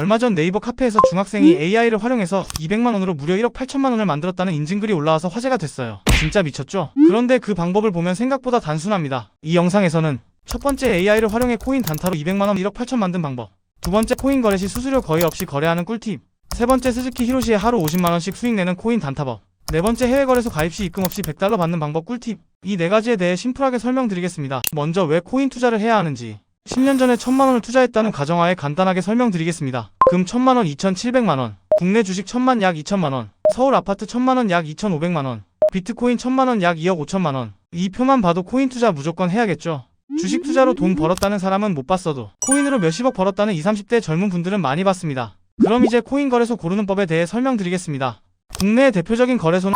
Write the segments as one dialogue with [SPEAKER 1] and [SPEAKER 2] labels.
[SPEAKER 1] 얼마 전 네이버 카페에서 중학생이 AI를 활용해서 200만원으로 무려 1억 8천만원을 만들었다는 인증글이 올라와서 화제가 됐어요. 진짜 미쳤죠? 그런데 그 방법을 보면 생각보다 단순합니다. 이 영상에서는 첫 번째 AI를 활용해 코인 단타로 200만원 1억 8천 만든 방법. 두 번째 코인 거래 시 수수료 거의 없이 거래하는 꿀팁. 세 번째 스즈키 히로시에 하루 50만원씩 수익 내는 코인 단타법. 네 번째 해외 거래소 가입 시 입금 없이 100달러 받는 방법 꿀팁. 이 네 가지에 대해 심플하게 설명드리겠습니다. 먼저 왜 코인 투자를 해야 하는지. 10년 전에 1000만원을 투자했다는 가정하에 간단하게 설명드리겠습니다. 금 1000만원 2700만원. 국내 주식 1000만 약 2000만원. 서울 아파트 1000만원 약 2500만원. 비트코인 1000만원 약 2억 5천만원. 이 표만 봐도 코인 투자 무조건 해야겠죠. 주식 투자로 돈 벌었다는 사람은 못 봤어도 코인으로 몇십억 벌었다는 20, 30대 젊은 분들은 많이 봤습니다. 그럼 이제 코인 거래소 고르는 법에 대해 설명드리겠습니다. 국내 대표적인 거래소는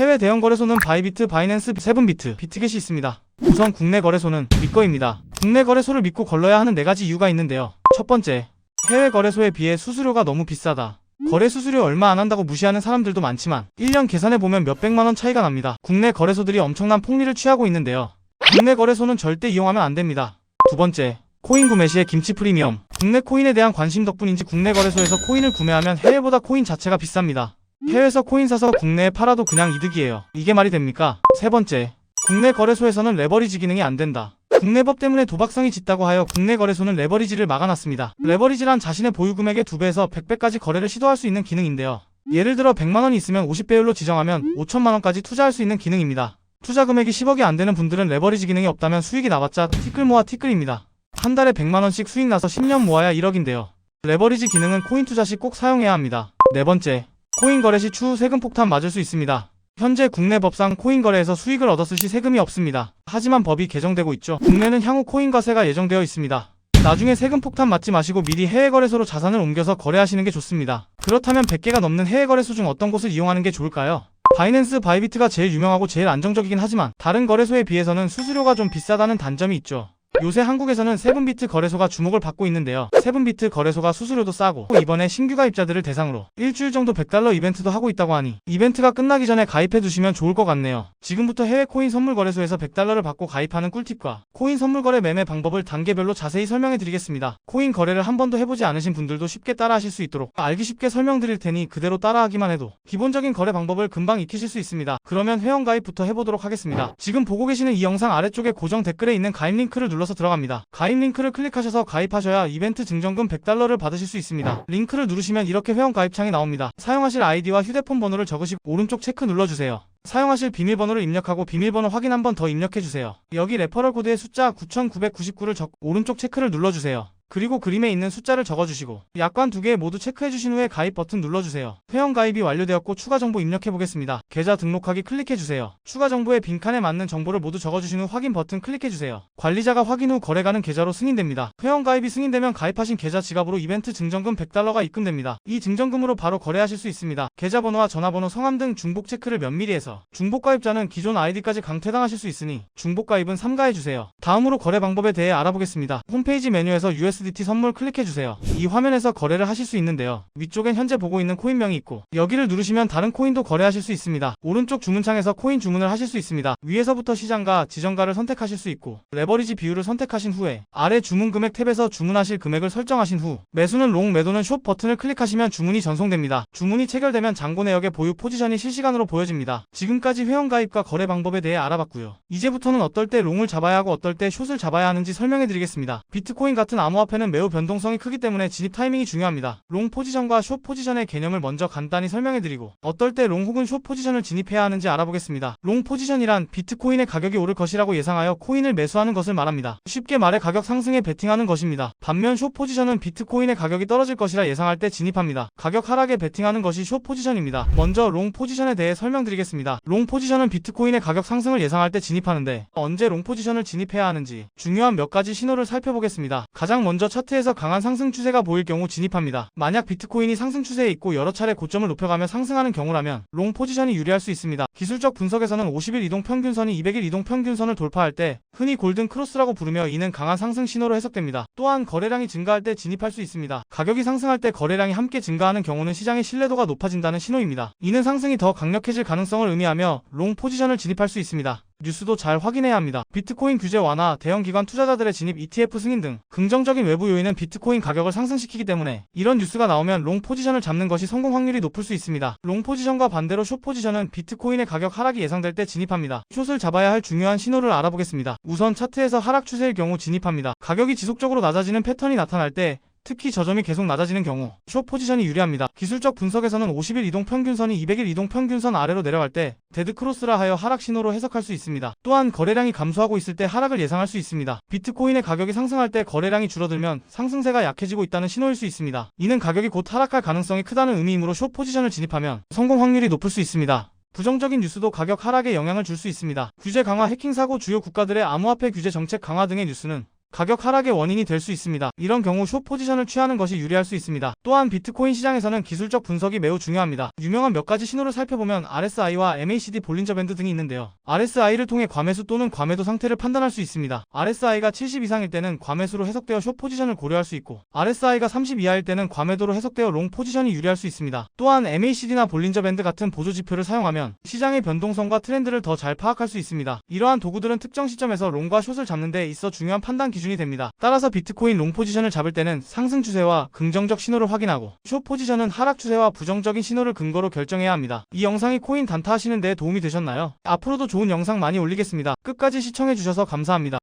[SPEAKER 1] 해외 대형 거래소는 바이비트, 바이낸스, 세븐비트, 비트겟이 있습니다. 우선 국내 거래소는 믿거입니다. 국내 거래소를 믿고 걸러야 하는 네 가지 이유가 있는데요. 첫 번째, 해외 거래소에 비해 수수료가 너무 비싸다. 거래 수수료 얼마 안 한다고 무시하는 사람들도 많지만 1년 계산해보면 몇백만 원 차이가 납니다. 국내 거래소들이 엄청난 폭리를 취하고 있는데요. 국내 거래소는 절대 이용하면 안 됩니다. 두 번째, 코인 구매 시에 김치 프리미엄. 국내 코인에 대한 관심 덕분인지 국내 거래소에서 코인을 구매하면 해외보다 코인 자체가 비쌉니다. 해외에서 코인 사서 국내에 팔아도 그냥 이득이에요. 이게 말이 됩니까? 세 번째, 국내 거래소에서는 레버리지 기능이 안 된다. 국내 법 때문에 도박성이 짙다고 하여 국내 거래소는 레버리지를 막아놨습니다. 레버리지란 자신의 보유 금액의 2배에서 100배까지 거래를 시도할 수 있는 기능인데요. 예를 들어 100만원이 있으면 50배율로 지정하면 5천만원까지 투자할 수 있는 기능입니다. 투자 금액이 10억이 안 되는 분들은 레버리지 기능이 없다면 수익이 나봤자 티끌 모아 티끌입니다. 한 달에 100만원씩 수익 나서 10년 모아야 1억인데요. 레버리지 기능은 코인 투자 시 꼭 사용해야 합니다. 네 번째, 코인 거래 시 추후 세금 폭탄 맞을 수 있습니다. 현재 국내 법상 코인 거래에서 수익을 얻었을 시 세금이 없습니다. 하지만 법이 개정되고 있죠. 국내는 향후 코인 과세가 예정되어 있습니다. 나중에 세금 폭탄 맞지 마시고 미리 해외 거래소로 자산을 옮겨서 거래하시는 게 좋습니다. 그렇다면 100개가 넘는 해외 거래소 중 어떤 곳을 이용하는 게 좋을까요? 바이낸스 바이비트가 제일 유명하고 제일 안정적이긴 하지만 다른 거래소에 비해서는 수수료가 좀 비싸다는 단점이 있죠. 요새 한국에서는 세븐비트 거래소가 주목을 받고 있는데요. 세븐비트 거래소가 수수료도 싸고 이번에 신규 가입자들을 대상으로 일주일 정도 100달러 이벤트도 하고 있다고 하니 이벤트가 끝나기 전에 가입해 두시면 좋을 것 같네요. 지금부터 해외 코인 선물 거래소에서 100달러를 받고 가입하는 꿀팁과 코인 선물 거래 매매 방법을 단계별로 자세히 설명해 드리겠습니다. 코인 거래를 한 번도 해보지 않으신 분들도 쉽게 따라 하실 수 있도록 알기 쉽게 설명드릴 테니 그대로 따라하기만 해도 기본적인 거래 방법을 금방 익히실 수 있습니다. 그러면 회원 가입부터 해보도록 하겠습니다. 지금 보고 계시는 이 영상 아래쪽에 고정 댓글에 있는 가입 링크를 눌러서 들어갑니다. 가입 링크를 클릭하셔서 가입하셔야 이벤트 증정금 100달러를 받으실 수 있습니다. 링크를 누르시면 이렇게 회원 가입창이 나옵니다. 사용하실 아이디와 휴대폰 번호를 적으시고 오른쪽 체크 눌러주세요. 사용하실 비밀번호를 입력하고 비밀번호 확인 한 번 더 입력해주세요. 여기 레퍼럴 코드의 숫자 9999를 적 오른쪽 체크를 눌러주세요. 그리고 그림에 있는 숫자를 적어주시고 약관 두 개 모두 체크해주신 후에 가입 버튼 눌러주세요. 회원 가입이 완료되었고 추가 정보 입력해보겠습니다. 계좌 등록하기 클릭해주세요. 추가 정보의 빈칸에 맞는 정보를 모두 적어주신 후 확인 버튼 클릭해주세요. 관리자가 확인 후 거래가는 계좌로 승인됩니다. 회원 가입이 승인되면 가입하신 계좌 지갑으로 이벤트 증정금 100달러가 입금됩니다. 이 증정금으로 바로 거래하실 수 있습니다. 계좌번호와 전화번호, 성함 등 중복 체크를 면밀히 해서 중복 가입자는 기존 아이디까지 강퇴당하실 수 있으니 중복 가입은 삼가해주세요. 다음으로 거래 방법에 대해 알아보겠습니다. 홈페이지 메뉴에서 USDT 선물 클릭해주세요. 이 화면에서 거래를 하실 수 있는데요. 위쪽엔 현재 보고 있는 코인명이 있고 여기를 누르시면 다른 코인도 거래하실 수 있습니다. 오른쪽 주문창에서 코인 주문을 하실 수 있습니다. 위에서부터 시장가, 지정가를 선택하실 수 있고 레버리지 비율을 선택하신 후에 아래 주문 금액 탭에서 주문하실 금액을 설정하신 후 매수는 롱, 매도는 숏 버튼을 클릭하시면 주문이 전송됩니다. 주문이 체결되면 잔고 내역의 보유 포지션이 실시간으로 보여집니다. 지금까지 회원 가입과 거래 방법에 대해 알아봤고요. 이제부터는 어떨 때 롱을 잡아야 하고 어떨 때 숏을 잡아야 하는지 설명해 드리겠습니다. 비트코인 같은 암호화폐 는 매우 변동성이 크기 때문에 진입 타이밍이 중요합니다. 롱 포지션과 숏 포지션의 개념을 먼저 간단히 설명해 드리고 어떨 때 롱 혹은 숏 포지션을 진입해야 하는지 알아보겠습니다. 롱 포지션이란 비트코인의 가격이 오를 것이라고 예상하여 코인을 매수하는 것을 말합니다. 쉽게 말해 가격 상승에 베팅하는 것입니다. 반면 숏 포지션은 비트코인의 가격이 떨어질 것이라 예상할 때 진입합니다. 가격 하락에 베팅하는 것이 숏 포지션입니다. 먼저 롱 포지션에 대해 설명드리겠습니다. 롱 포지션은 비트코인의 가격 상승을 예상할 때 진입하는데 언제 롱 포지션을 진입해야 하는지 중요한 몇 가지 신호를 살펴보겠습니다. 가장 먼저 차트에서 강한 상승 추세가 보일 경우 진입합니다. 만약 비트코인이 상승 추세에 있고 여러 차례 고점을 높여가며 상승하는 경우라면 롱 포지션이 유리할 수 있습니다. 기술적 분석에서는 50일 이동 평균선이 200일 이동 평균선을 돌파할 때 흔히 골든 크로스라고 부르며 이는 강한 상승 신호로 해석됩니다. 또한 거래량이 증가할 때 진입할 수 있습니다. 가격이 상승할 때 거래량이 함께 증가하는 경우는 시장의 신뢰도가 높아진다는 신호입니다. 이는 상승이 더 강력해질 가능성을 의미하며 롱 포지션을 진입할 수 있습니다. 뉴스도 잘 확인해야 합니다. 비트코인 규제 완화, 대형 기관 투자자들의 진입, ETF 승인 등 긍정적인 외부 요인은 비트코인 가격을 상승시키기 때문에 이런 뉴스가 나오면 롱 포지션을 잡는 것이 성공 확률이 높을 수 있습니다. 롱 포지션과 반대로 숏 포지션은 비트코인의 가격 하락이 예상될 때 진입합니다. 숏을 잡아야 할 중요한 신호를 알아보겠습니다. 우선 차트에서 하락 추세일 경우 진입합니다. 가격이 지속적으로 낮아지는 패턴이 나타날 때 특히 저점이 계속 낮아지는 경우 숏 포지션이 유리합니다. 기술적 분석에서는 50일 이동 평균선이 200일 이동 평균선 아래로 내려갈 때 데드 크로스라 하여 하락 신호로 해석할 수 있습니다. 또한 거래량이 감소하고 있을 때 하락을 예상할 수 있습니다. 비트코인의 가격이 상승할 때 거래량이 줄어들면 상승세가 약해지고 있다는 신호일 수 있습니다. 이는 가격이 곧 하락할 가능성이 크다는 의미이므로 숏 포지션을 진입하면 성공 확률이 높을 수 있습니다. 부정적인 뉴스도 가격 하락에 영향을 줄 수 있습니다. 규제 강화, 해킹 사고, 주요 국가들의 암호화폐 규제 정책 강화 등의 뉴스는 가격 하락의 원인이 될 수 있습니다. 이런 경우 숏 포지션을 취하는 것이 유리할 수 있습니다. 또한 비트코인 시장에서는 기술적 분석이 매우 중요합니다. 유명한 몇 가지 신호를 살펴보면 RSI와 MACD 볼린저 밴드 등이 있는데요. RSI를 통해 과매수 또는 과매도 상태를 판단할 수 있습니다. RSI가 70 이상일 때는 과매수로 해석되어 숏 포지션을 고려할 수 있고 RSI가 30 이하일 때는 과매도로 해석되어 롱 포지션이 유리할 수 있습니다. 또한 MACD나 볼린저 밴드 같은 보조 지표를 사용하면 시장의 변동성과 트렌드를 더 잘 파악할 수 있습니다. 이러한 도구들은 특정 시점에서 롱과 숏을 잡는 데 있어 중요한 판단 기준이 됩니다. 따라서 비트코인 롱 포지션을 잡을 때는 상승 추세와 긍정적 신호를 확인하고 숏 포지션은 하락 추세와 부정적인 신호를 근거로 결정해야 합니다. 이 영상이 코인 단타 하시는 데 도움이 되셨나요? 앞으로도 좋은 영상 많이 올리겠습니다. 끝까지 시청해주셔서 감사합니다.